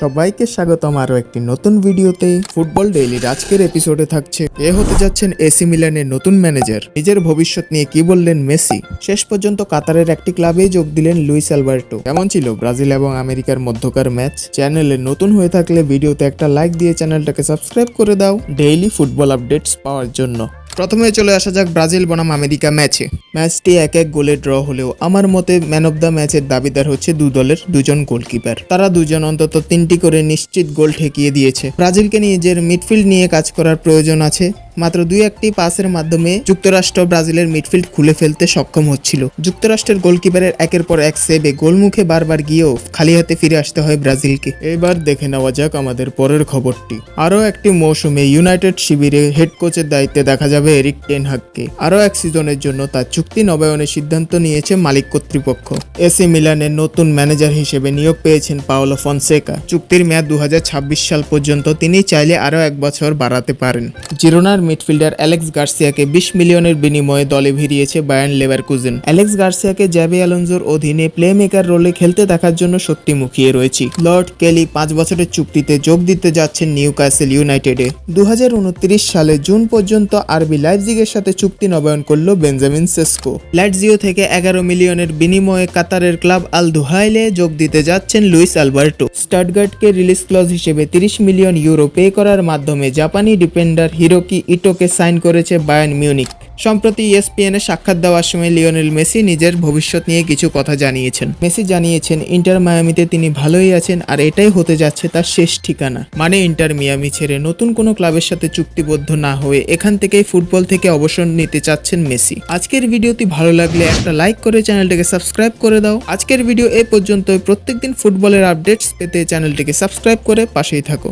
সবাইকে স্বাগতম আরও একটি নতুন ভিডিওতে। ফুটবল ডেইলির আজকের এপিসোডে থাকছে, এ হতে যাচ্ছেন এসি মিলানের নতুন ম্যানেজার নিজের ভবিষ্যৎ নিয়ে কি বললেন মেসি? শেষ পর্যন্ত কাতারের একটি ক্লাবেই যোগ দিলেন লুইস অ্যালবার্টো কেমন ছিল ব্রাজিল এবং আমেরিকার মধ্যকার ম্যাচ? চ্যানেলে নতুন হয়ে থাকলে ভিডিওতে একটা লাইক দিয়ে চ্যানেলটাকে সাবস্ক্রাইব করে দাও। ডেইলি ফুটবল আপডেটস পাওয়ার জন্য। প্রথমে চলে আসা যাক ব্রাজিল বনাম আমেরিকা ম্যাচে। ম্যাচটি এক এক গোলে ড্র হলেও আমার মতে ম্যান অব দ্য ম্যাচের দাবিদার হচ্ছে দু দলের দুজন গোলকিপার। তারা দুজন অন্তত তিনটি করে নিশ্চিত গোল ঠেকিয়ে দিয়েছে। ব্রাজিলকে নিজের মিডফিল্ড নিয়ে কাজ করার প্রয়োজন আছে। মাত্র দুই একটি পাসের মাধ্যমে যুক্তরাষ্ট্র ব্রাজিলের মিডফিল্ড খুলে ফেলতে সক্ষম হচ্ছিল। যুক্তরাষ্ট্রের গোলকিপারের একের পর এক সেভে গোলমুখে বারবার গিয়েও খালি হাতে ফিরে আসতে হয় ব্রাজিলকে। এবার দেখে নেওয়া যাক আমাদের পরের খবরটি। আরও একটি মৌসুমে ইউনাইটেড শিবিরে হেড কোচের দায়িত্বে দেখা যাবে এরিক টেনহাককে আরও এক সিজনের জন্য তার চুক্তি নবায়নের সিদ্ধান্ত নিয়েছে মালিক কর্তৃপক্ষ। এসি মিলানের নতুন ম্যানেজার হিসেবে নিয়োগ পেয়েছেন পাওলো ফনসেকা। চুক্তির মেয়াদ দু হাজার ছাব্বিশ সাল পর্যন্ত তিনি চাইলে আরও এক বছর বাড়াতে পারেন। জিরোনার মিডফিল্ডার অ্যালেক্স গার্সিয়াকে বিশ মিলিয়নের বিনিময়ে দলে ভিড়িয়েছে বায়ান লেভারকুজেন। অ্যালেক্স গার্সিয়াকে জ্যাবি অ্যালোনজোর অধীনে প্লে মেকার রোলে খেলতে দেখার জন্য সত্যি মুখিয়ে রয়েছি। লর্ড কেলি পাঁচ বছরের চুক্তিতে যোগ দিতে যাচ্ছেন নিউ ক্যাসেল ইউনাইটেডে দু সালে জুন পর্যন্ত আরবি লাইপজিগের সাথে চুক্তি নবায়ন করল বেঞ্জামিন সেস্কো। ল্যাটজিও থেকে এগারো মিলিয়নের বিনিময়ে কাতারের ক্লাব আল দুহাইলে যোগ দিতে যাচ্ছেন লুইস আলবার্টো। স্টাটগার্টকে রিলিজ ক্লজ হিসেবে তিরিশ মিলিয়ন ইউরো পে করার মাধ্যমে জাপানি ডিফেন্ডার হিরোকি ইটোকে সাইন করেছে বায়ান মিউনিক। সম্প্রতি ইএসপিএন সাক্ষাৎ দেওয়ার সময় লিওনেল মেসি নিজের ভবিষ্যৎ নিয়ে কিছু কথা জানিয়েছেন। মেসি জানিয়েছেন, ইন্টার মায়ামিতে তিনি ভালোই আছেন আর এটাই হতে যাচ্ছে তার শেষ ঠিকানা। মানে ইন্টার মিয়ামি ছেড়ে নতুন কোনো ক্লাবের সাথে চুক্তিবদ্ধ না হয়ে এখান থেকেই ফুটবল থেকে অবসর নিতে চাচ্ছেন মেসি। আজকের ভিডিওটি ভালো লাগলে একটা লাইক করে চ্যানেলটিকে সাবস্ক্রাইব করে দাও। আজকের ভিডিও এ পর্যন্ত প্রত্যেকদিন ফুটবলের আপডেটস পেতে চ্যানেলটিকে সাবস্ক্রাইব করে পাশেই থাকো।